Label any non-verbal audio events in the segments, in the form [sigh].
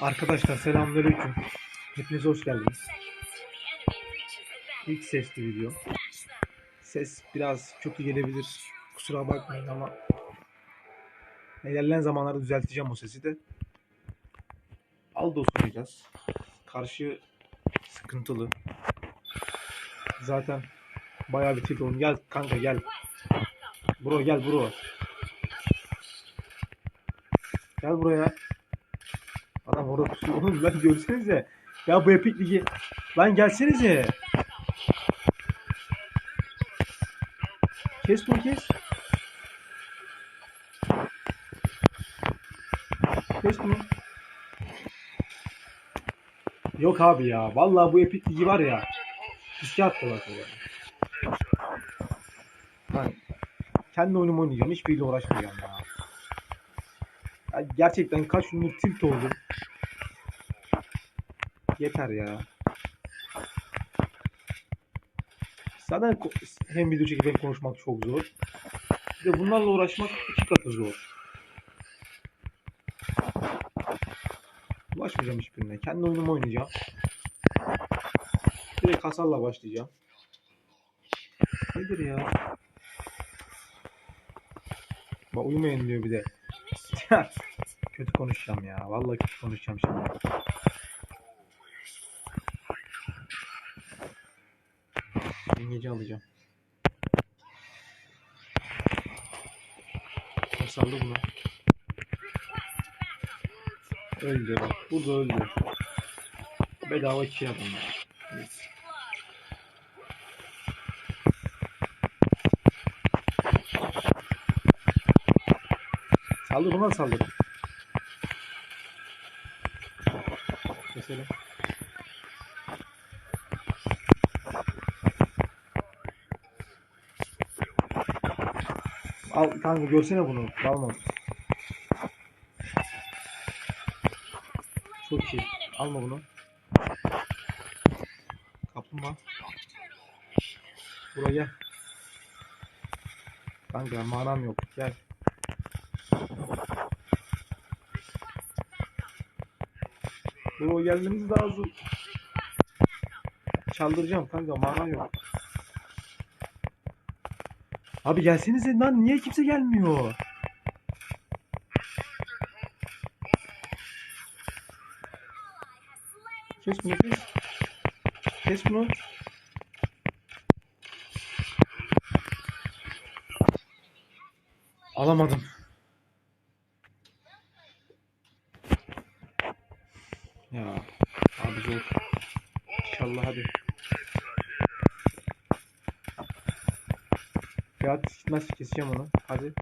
Arkadaşlar selamünaleyküm. Hepiniz hoş geldiniz. İlk sesli video. Ses biraz kötü gelebilir. Kusura bakmayın ama ilerleyen zamanlarda düzelteceğim o sesi de. Aldos oynayacağız. Karşı sıkıntılı. Zaten bayağı bir tilt. Gel kanka gel. Bro gel bro. Gel buraya. Adam orada pusuyor. Oğlum lan görsenize. Ya bu Epic Ligi. Lan gelsenize. Kes bunu kes. Kes bunu. Yok abi ya. Vallahi bu Epic Ligi var ya. Riske attılar. Ben kendi oyunumu oynayacağım. Hiçbiriyle uğraşmayacağım ya. ya gerçekten kaç gündür tilt oldum. Yeter ya. Zaten hem video çekip hem konuşmak çok zor. Bir de bunlarla uğraşmak iki katı zor. Ulaşmayacağım hiçbirine. Kendi oyunumu oynayacağım. Direkt hasarla başlayacağım. Nedir ya? Bak uyumayın diyor bir de. [laughs] kötü konuşacağım ya. Vallahi kötü konuşacağım şimdi. Yengeci alacağım. Saldı bunu? Öldü bak. Burada öldü. Bedava iki adamlar. Neyse. Saldır buna saldır. Al kanka görsene bunu. Alma. Çok iyi. Alma bunu. Kaplumbağa. Buraya gel. Kanka manam yok. Gel. Buraya gelmeniz lazım. Çaldıracağım kanka mana yok. Abi gelsenize lan niye kimse gelmiyor? Kes bunu kes. Kes bunu. Alamadım. Ya abi zor. İnşallah hadi. Fiyat gitmez keseceğim onu. Hadi.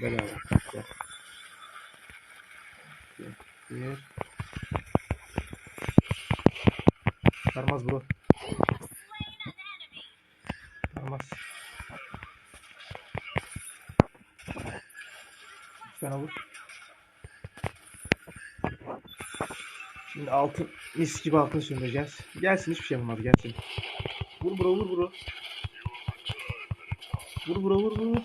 Gel. Bir. Bir. Sarmaz bro. Sarmaz. Sen vur. Şimdi altın mis gibi altın söndüreceğiz. Gelsin hiçbir şey olmaz gelsin. Vur bro vur bro. Vur bro vur vur.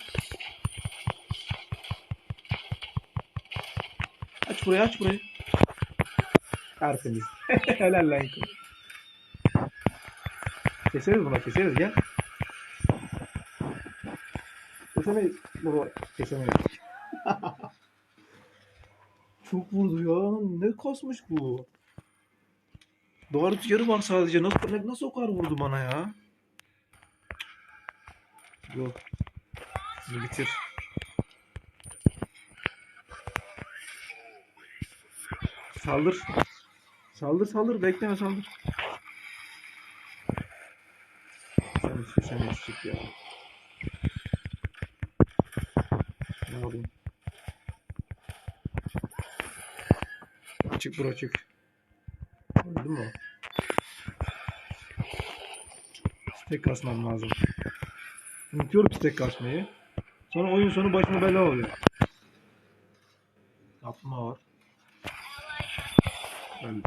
Aç burayı aç burayı. Tertemiz. [laughs] Helal lan. Keseriz buna keseriz gel. Kesemeyiz. Bro kesemeyiz. [laughs] Çok vurdu ya. Ne kasmış bu? Duvar rüzgarı var sadece. Nasıl, nasıl o kadar vurdu bana ya? Yok. Bunu bitir. Saldır. Saldır saldır. Bekleme saldır. Sen işte sen yetişecek ya. Ne alayım? Çık bro çık. Öldü mü o? Tek kasmam lazım. Unutuyorum ki tek kasmayı. Sonra oyun sonu başıma bela oluyor. Yapma var. Öyle.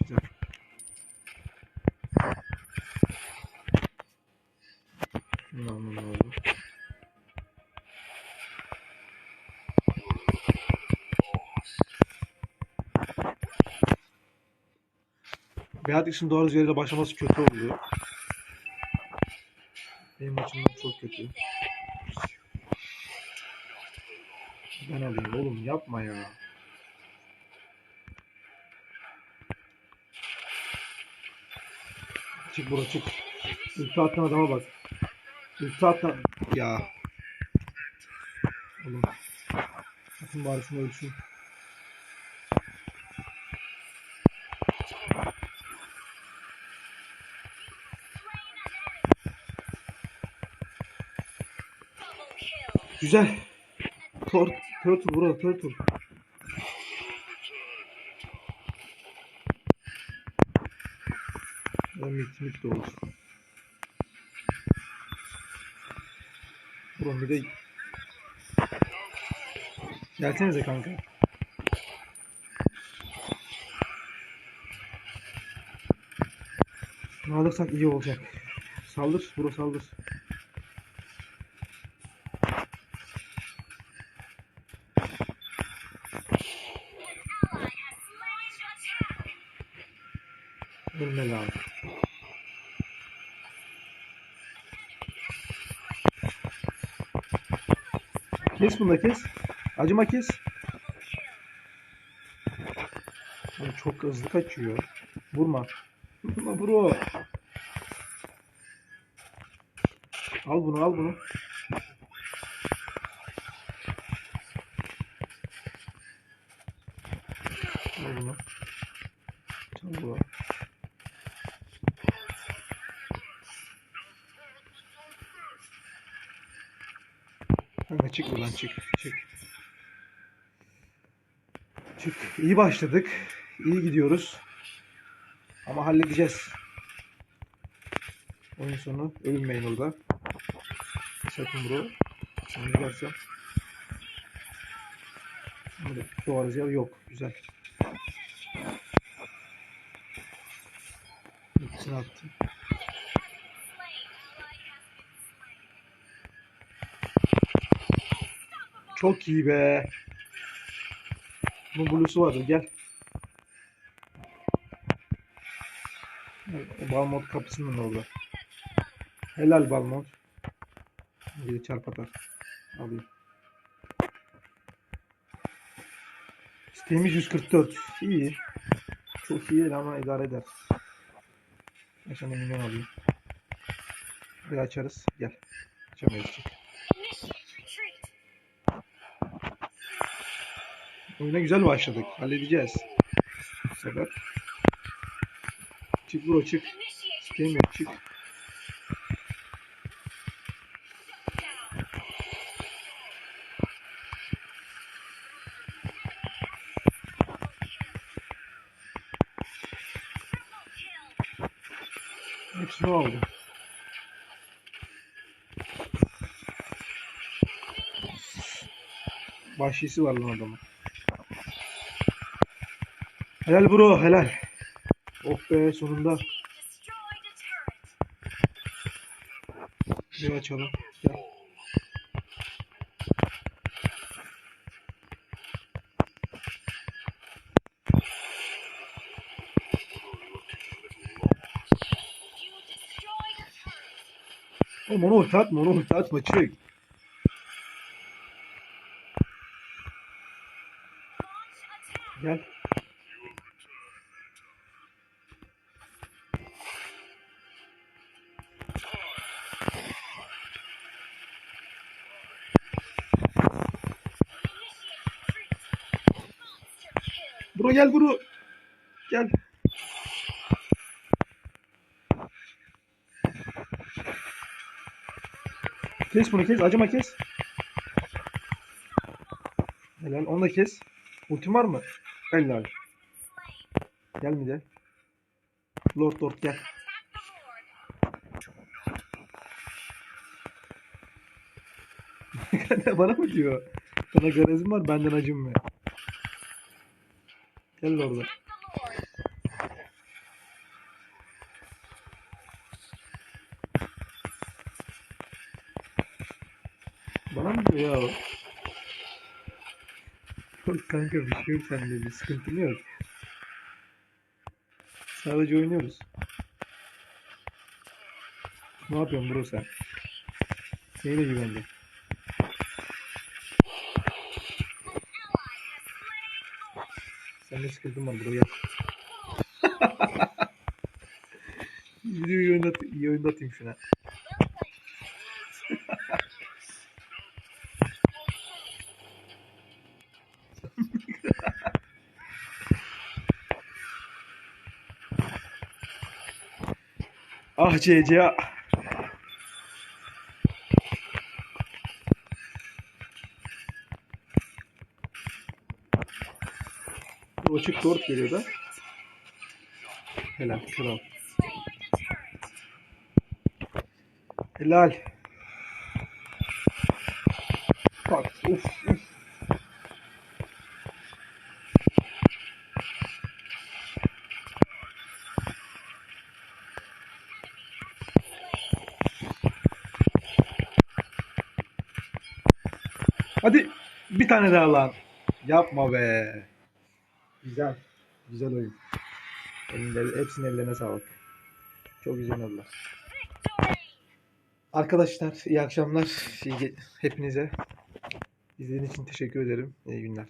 İşte. Şunu almam lazım. Doğru yerde başlaması kötü oldu. Açımdan çok kötü. Ben alayım oğlum yapma ya. Çık bura çık. Ulti atan adama bak. Ulti atan... Ya. Oğlum. Atın bari şunu ölsün. Güzel. Tor turtle burada turtle. Ben mit mit de olur. Buram bir de Gelsenize kanka. Ne alırsak iyi olacak. Saldır, bro saldır. Ölme lazım. Kes bunu da kes. Acıma kes. Abi çok hızlı kaçıyor. Vurma. Vurma bro. Al bunu al bunu. Al bunu. Çal bunu. Çık buradan çık. Çık. Çık. İyi başladık. İyi gidiyoruz. Ama halledeceğiz. Oyun sonu ölünmeyin orada. Sakın bro. Sen güzelse. Burada doğarız yer yok. Güzel. İkisini attı. Çok iyi be. Bunun blue'su vardır gel. O Balmont kapısının orada. Helal Balmont. Bir de çarp atar. Alayım. İsteğimiz 144. İyi. Çok iyi değil ama idare eder. Sana milyon alayım. Bir açarız. Gel. Açamayız. Oyuna güzel başladık. Halledeceğiz. Bu sefer. Çık bro çık. Çıkayım çık. Hepsini aldım. Bahşişi var lan adamın. Helal bro helal. Oh be sonunda. Bir açalım. Gel. Oğlum onu ulti atma onu ulti atma çık. Gel. Gel bro. Gel. Kes bunu kes. Acıma kes. Helal. Onu da kes. Ultim var mı? Helal. Gel mi de. Lord Lord gel. [laughs] Bana mı diyor? Sana garezim var benden acım mı? Gel Lord'a. Bana mı diyor ya kanka bir şey yok sende bir sıkıntın yok. Sadece oynuyoruz. Ne yapıyorsun bro sen? Neyine güvendin? Sen de sıkıntın var gel. [laughs] Videoyu oynat, iyi oynatayım şuna. [laughs] ah CC. Açık dört geliyor da. Helal kral. Helal. Bak uf uf. Hadi bir tane daha lan. Yapma be. Güzel. Güzel oyun. Elinde, hepsinin ellerine sağlık. Çok güzel oynadılar. Arkadaşlar iyi akşamlar. İyi hepinize izlediğiniz için teşekkür ederim. İyi günler.